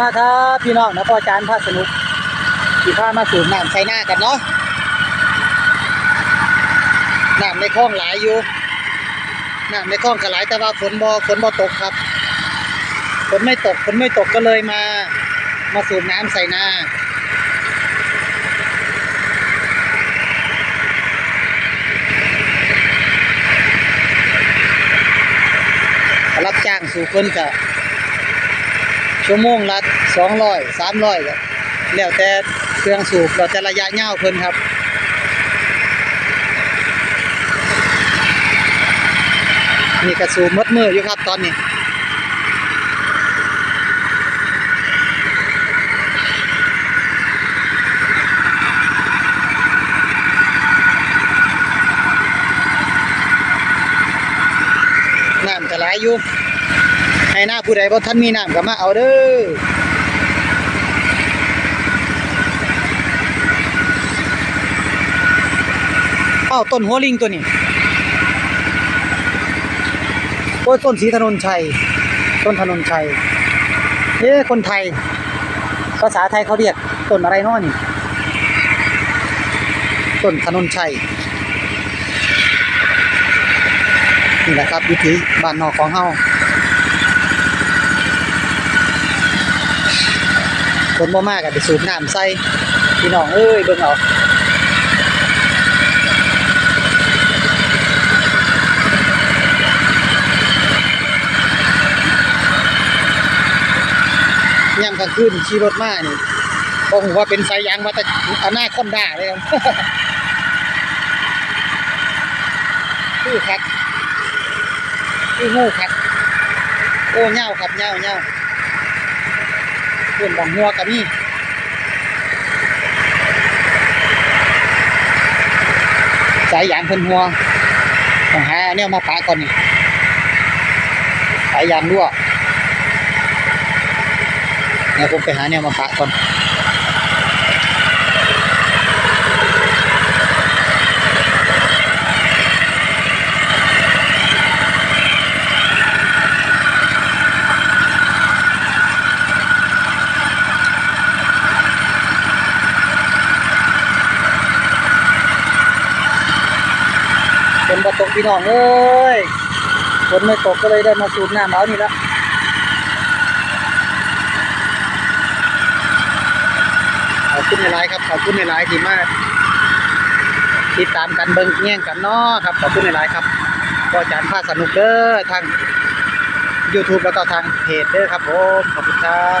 มาครับพี่น้องนะพ่ออาจารย์พาสนุกขี่พามาสูบน้ำใส่หน้ากันเนาะน้ำในคลองหลายอยู่น้ำในคลองก็หลายแต่ว่าฝนบ่ฝนบ่ตกครับฝนไม่ตกฝนไม่ตกก็เลยมา มาสูบน้ำใส่หน้ารับจ้างสู่เพิ่นก็ ชั่วโมงละสองร้อยสามร้อยแล้วแต่เครื่องสูบแล้วแต่ระยะยาวเพิ่นครับนี่ก็สูบมดมืออยู่ครับตอนนี้น้ำก็หลยอยู่ ห้หน้าผู้ใดบ่ท่านมีน้ำก็มาเอาเด้อเอ้าต้นหัวลิงตัวนี้โอ้ยต้นสีถนนชัย ต้นถนนชัยเอ๊ะคนไทย ภาษาไทยเขาเรียกต้นอะไรนาะนี่ต้นถนนชัยนี่แหละครับวิถีบ้านนอกของเฮา นบ่มากก็ไปสูบน้ำใส่พี่น้องเอ้ยเบิ่งเอายามกลางคืนขี่รถมานี่บ่ฮู้ว่าเป็นสายางมาแต่อาหน้าคอนดาเลยครับคือคักคืองูครับโอ้เง่าครับเง่าเง่า พื่อนบางหัวกันนี่สายยางเพิ่นหัวต้องหาเนี่ยมาปะก่อนนี่สายยางรั่วเดี๋ยวผมไปหาเนี่ยมาปะก่อน นบ่ตกพี่น้องเอ้ยฝนไม่ตกก็เลยได้มาสูบน้ำเอานี่ละขอบคุณในไลน์ครับขอบคุณในไลน์ที่มากติดตามกันเบิ่งแย่งกันเนาะครับขอบคุณในไลน์ครับก็อาจารย์พาสนุกเด้อทาง YouTube แล้วก็ทางเพจเด้อครับผมขอบคุณครับ